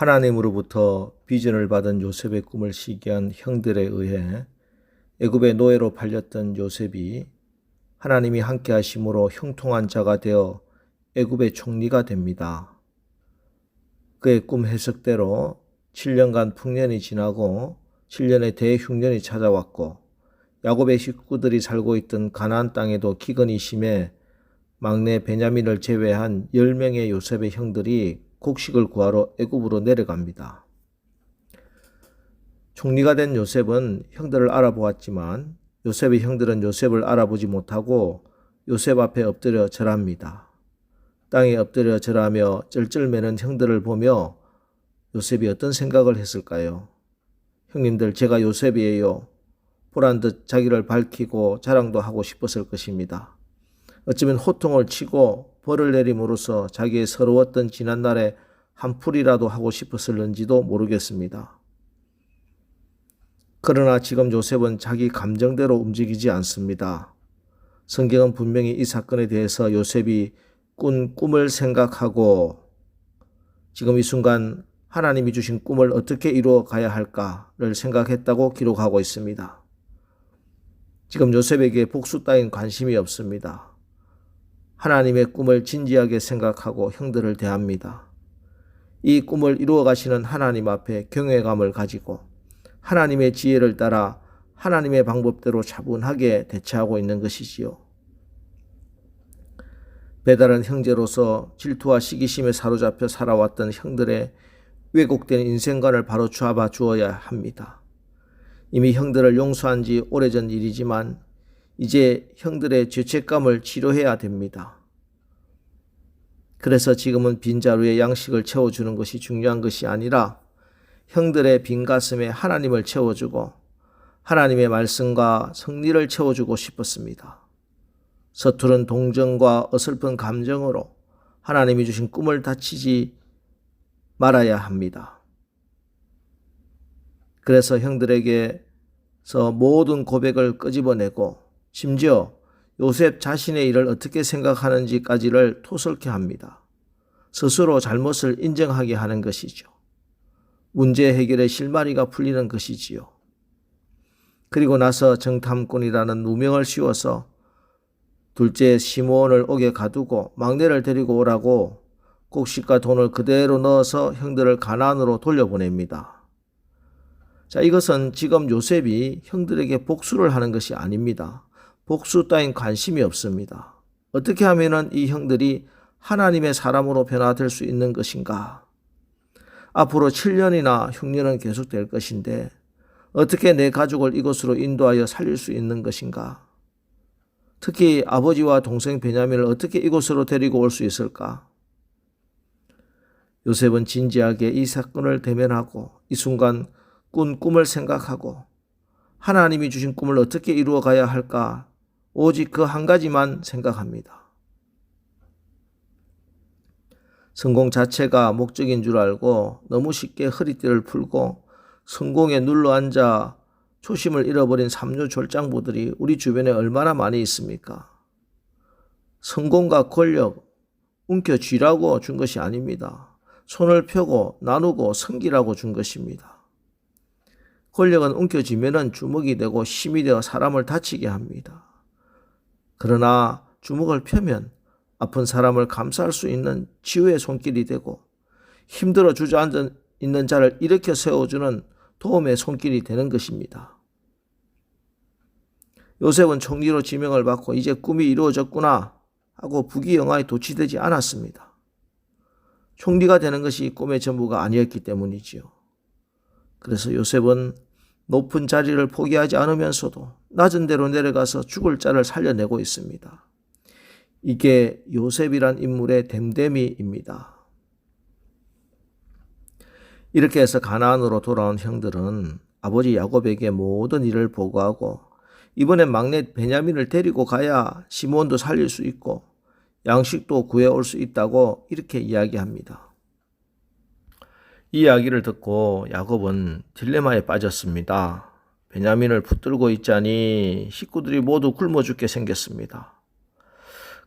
하나님으로부터 비전을 받은 요셉의 꿈을 시기한 형들에 의해 애굽의 노예로 팔렸던 요셉이 하나님이 함께 하심으로 형통한 자가 되어 애굽의 총리가 됩니다. 그의 꿈 해석대로 7년간 풍년이 지나고 7년의 대흉년이 찾아왔고 야곱의 식구들이 살고 있던 가나안 땅에도 기근이 심해 막내 베냐민을 제외한 10명의 요셉의 형들이 곡식을 구하러 애굽으로 내려갑니다. 총리가 된 요셉은 형들을 알아보았지만 요셉의 형들은 요셉을 알아보지 못하고 요셉 앞에 엎드려 절합니다. 땅에 엎드려 절하며 쩔쩔매는 형들을 보며 요셉이 어떤 생각을 했을까요? 형님들 제가 요셉이에요. 보란 듯 자기를 밝히고 자랑도 하고 싶었을 것입니다. 어쩌면 호통을 치고 벌을 내림으로써 자기의 서러웠던 지난날에 한풀이라도 하고 싶었을는지도 모르겠습니다. 그러나 지금 요셉은 자기 감정대로 움직이지 않습니다. 성경은 분명히 이 사건에 대해서 요셉이 꾼 꿈을 생각하고 지금 이 순간 하나님이 주신 꿈을 어떻게 이루어 가야 할까를 생각했다고 기록하고 있습니다. 지금 요셉에게 복수 따윈 관심이 없습니다. 하나님의 꿈을 진지하게 생각하고 형들을 대합니다. 이 꿈을 이루어 가시는 하나님 앞에 경외감을 가지고 하나님의 지혜를 따라 하나님의 방법대로 차분하게 대처하고 있는 것이지요. 배달은 형제로서 질투와 시기심에 사로잡혀 살아왔던 형들의 왜곡된 인생관을 바로 잡아 주어야 합니다. 이미 형들을 용서한 지 오래전 일이지만 이제 형들의 죄책감을 치료해야 됩니다. 그래서 지금은 빈자루에 양식을 채워주는 것이 중요한 것이 아니라 형들의 빈 가슴에 하나님을 채워주고 하나님의 말씀과 성리를 채워주고 싶었습니다. 서투른 동정과 어설픈 감정으로 하나님이 주신 꿈을 다치지 말아야 합니다. 그래서 형들에게서 모든 고백을 끄집어내고 심지어 요셉 자신의 일을 어떻게 생각하는지까지를 토설케 합니다. 스스로 잘못을 인정하게 하는 것이죠. 문제 해결의 실마리가 풀리는 것이지요. 그리고 나서 정탐꾼이라는 누명을 씌워서 둘째 시몬을 옥에 가두고 막내를 데리고 오라고 곡식과 돈을 그대로 넣어서 형들을 가난으로 돌려보냅니다. 자, 이것은 지금 요셉이 형들에게 복수를 하는 것이 아닙니다. 복수 따윈 관심이 없습니다. 어떻게 하면 이 형들이 하나님의 사람으로 변화될 수 있는 것인가? 앞으로 7년이나 흉년은 계속될 것인데 어떻게 내 가족을 이곳으로 인도하여 살릴 수 있는 것인가? 특히 아버지와 동생 베냐민을 어떻게 이곳으로 데리고 올 수 있을까? 요셉은 진지하게 이 사건을 대면하고 이 순간 꾼 꿈을 생각하고 하나님이 주신 꿈을 어떻게 이루어 가야 할까? 오직 그 한 가지만 생각합니다. 성공 자체가 목적인 줄 알고 너무 쉽게 허리띠를 풀고 성공에 눌러 앉아 초심을 잃어버린 삼류 졸장부들이 우리 주변에 얼마나 많이 있습니까? 성공과 권력 움켜 쥐라고 준 것이 아닙니다. 손을 펴고 나누고 섬기라고 준 것입니다. 권력은 움켜쥐면 주먹이 되고 힘이 되어 사람을 다치게 합니다. 그러나 주먹을 펴면 아픈 사람을 감싸할 수 있는 치유의 손길이 되고 힘들어 주저앉아 있는 자를 일으켜 세워주는 도움의 손길이 되는 것입니다. 요셉은 총리로 지명을 받고 이제 꿈이 이루어졌구나 하고 부귀영화에 도취되지 않았습니다. 총리가 되는 것이 꿈의 전부가 아니었기 때문이지요. 그래서 요셉은 높은 자리를 포기하지 않으면서도 낮은 데로 내려가서 죽을 자를 살려내고 있습니다. 이게 요셉이란 인물의 댐댐이입니다. 이렇게 해서 가나안으로 돌아온 형들은 아버지 야곱에게 모든 일을 보고하고 이번엔 막내 베냐민을 데리고 가야 시몬도 살릴 수 있고 양식도 구해올 수 있다고 이렇게 이야기합니다. 이 이야기를 듣고 야곱은 딜레마에 빠졌습니다. 베냐민을 붙들고 있자니 식구들이 모두 굶어 죽게 생겼습니다.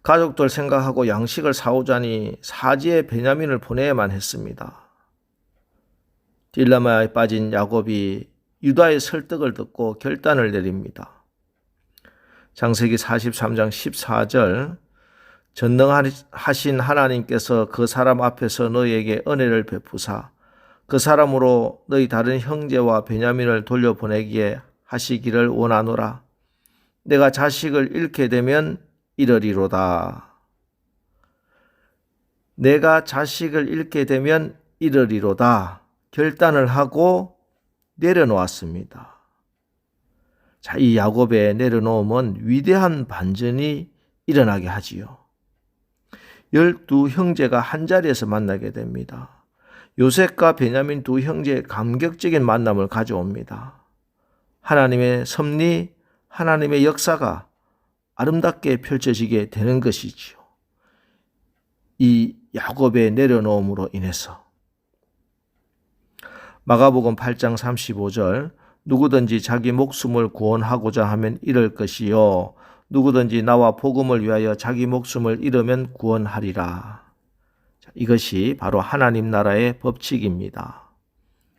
가족들 생각하고 양식을 사오자니 사지에 베냐민을 보내야만 했습니다. 딜라마에 빠진 야곱이 유다의 설득을 듣고 결단을 내립니다. 장세기 43장 14절 전능하신 하나님께서 그 사람 앞에서 너희에게 은혜를 베푸사 그 사람으로 너희 다른 형제와 베냐민을 돌려보내기에 하시기를 원하노라. 내가 자식을 잃게 되면 이러리로다. 내가 자식을 잃게 되면 이러리로다. 결단을 하고 내려놓았습니다. 자, 이 야곱의 내려놓음은 위대한 반전이 일어나게 하지요. 열두 형제가 한 자리에서 만나게 됩니다. 요셉과 베냐민 두 형제의 감격적인 만남을 가져옵니다. 하나님의 섭리, 하나님의 역사가 아름답게 펼쳐지게 되는 것이지요. 이 야곱의 내려놓음으로 인해서 마가복음 8장 35절 누구든지 자기 목숨을 구원하고자 하면 잃을 것이요 누구든지 나와 복음을 위하여 자기 목숨을 잃으면 구원하리라. 이것이 바로 하나님 나라의 법칙입니다.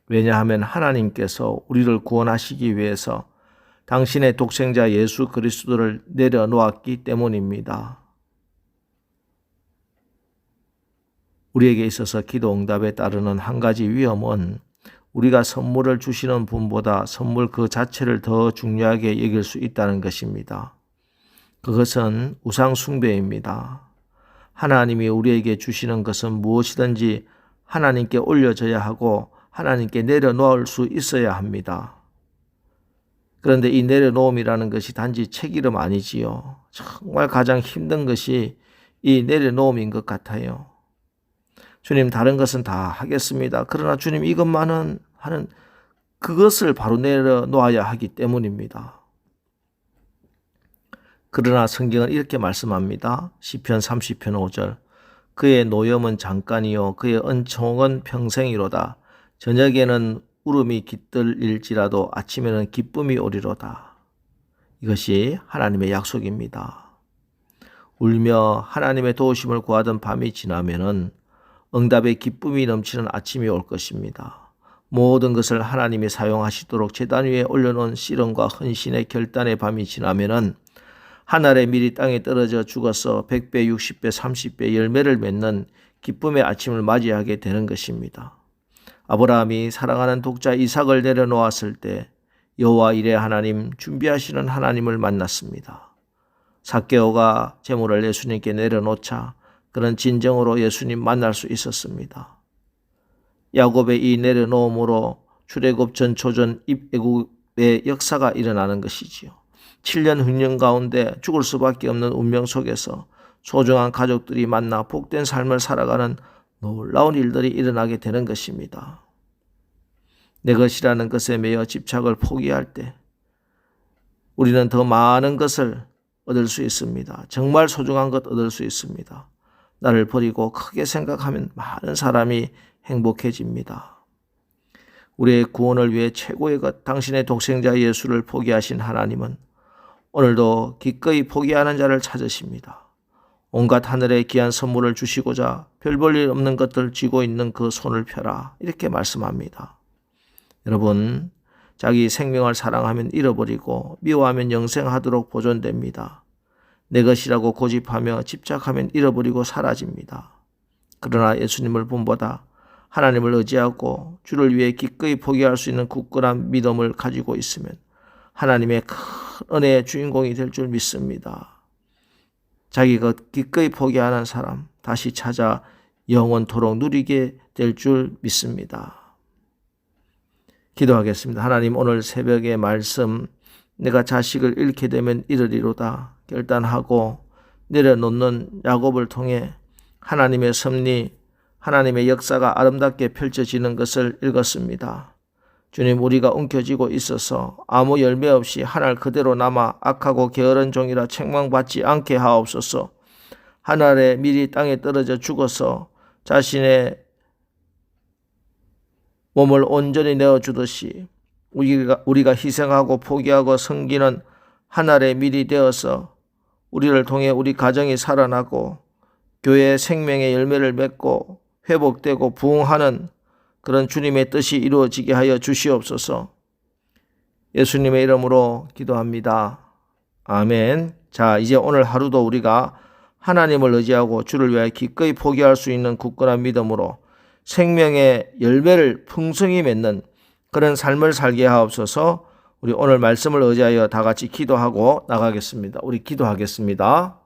왜냐하면 하나님께서 우리를 구원하시기 위해서 당신의 독생자 예수 그리스도를 내려놓았기 때문입니다. 우리에게 있어서 기도 응답에 따르는 한 가지 위험은 우리가 선물을 주시는 분보다 선물 그 자체를 더 중요하게 여길 수 있다는 것입니다. 그것은 우상숭배입니다. 하나님이 우리에게 주시는 것은 무엇이든지 하나님께 올려져야 하고 하나님께 내려놓을 수 있어야 합니다. 그런데 이 내려놓음이라는 것이 단지 책 이름 아니지요. 정말 가장 힘든 것이 이 내려놓음인 것 같아요. 주님 다른 것은 다 하겠습니다. 그러나 주님 이것만은 하는 그것을 바로 내려놓아야 하기 때문입니다. 그러나 성경은 이렇게 말씀합니다. 시편 30편 5절 그의 노염은 잠깐이요 그의 은총은 평생이로다. 저녁에는 울음이 깃들일지라도 아침에는 기쁨이 오리로다. 이것이 하나님의 약속입니다. 울며 하나님의 도우심을 구하던 밤이 지나면은 응답의 기쁨이 넘치는 아침이 올 것입니다. 모든 것을 하나님이 사용하시도록 재단 위에 올려놓은 씨름과 헌신의 결단의 밤이 지나면은 하늘의 밀이 땅에 떨어져 죽어서 100배, 60배, 30배 열매를 맺는 기쁨의 아침을 맞이하게 되는 것입니다. 아브라함이 사랑하는 독자 이삭을 내려놓았을 때 여호와 이레 하나님 준비하시는 하나님을 만났습니다. 사개오가 제물을 예수님께 내려놓자 그런 진정으로 예수님 만날 수 있었습니다. 야곱의 이 내려놓음으로 출애굽 전 초전 입애굽의 역사가 일어나는 것이지요. 7년 흑년 가운데 죽을 수밖에 없는 운명 속에서 소중한 가족들이 만나 복된 삶을 살아가는 놀라운 일들이 일어나게 되는 것입니다. 내 것이라는 것에 매여 집착을 포기할 때 우리는 더 많은 것을 얻을 수 있습니다. 정말 소중한 것 얻을 수 있습니다. 나를 버리고 크게 생각하면 많은 사람이 행복해집니다. 우리의 구원을 위해 최고의 것, 당신의 독생자 예수를 포기하신 하나님은 오늘도 기꺼이 포기하는 자를 찾으십니다. 온갖 하늘의 귀한 선물을 주시고자 별 볼 일 없는 것들 쥐고 있는 그 손을 펴라. 이렇게 말씀합니다. 여러분, 자기 생명을 사랑하면 잃어버리고 미워하면 영생하도록 보존됩니다. 내 것이라고 고집하며 집착하면 잃어버리고 사라집니다. 그러나 예수님을 본보다 하나님을 의지하고 주를 위해 기꺼이 포기할 수 있는 굳건한 믿음을 가지고 있으면 하나님의 큰 은혜의 주인공이 될 줄 믿습니다. 자기가 기꺼이 포기하는 사람 다시 찾아 영원토록 누리게 될 줄 믿습니다. 기도하겠습니다. 하나님 오늘 새벽의 말씀 내가 자식을 잃게 되면 이르리로다 결단하고 내려놓는 야곱을 통해 하나님의 섭리, 하나님의 역사가 아름답게 펼쳐지는 것을 읽었습니다. 주님 우리가 움켜쥐고 있어서 아무 열매 없이 하늘 그대로 남아 악하고 게으른 종이라 책망받지 않게 하옵소서. 하늘에 미리 땅에 떨어져 죽어서 자신의 몸을 온전히 내어 주듯이 우리가 우리가 희생하고 포기하고 섬기는 하늘의 밀이 되어서 우리를 통해 우리 가정이 살아나고 교회의 생명의 열매를 맺고 회복되고 부흥하는 그런 주님의 뜻이 이루어지게 하여 주시옵소서. 예수님의 이름으로 기도합니다. 아멘. 자, 이제 오늘 하루도 우리가 하나님을 의지하고 주를 위하여 기꺼이 포기할 수 있는 굳건한 믿음으로 생명의 열매를 풍성히 맺는 그런 삶을 살게 하옵소서 우리 오늘 말씀을 의지하여 다 같이 기도하고 나가겠습니다. 우리 기도하겠습니다.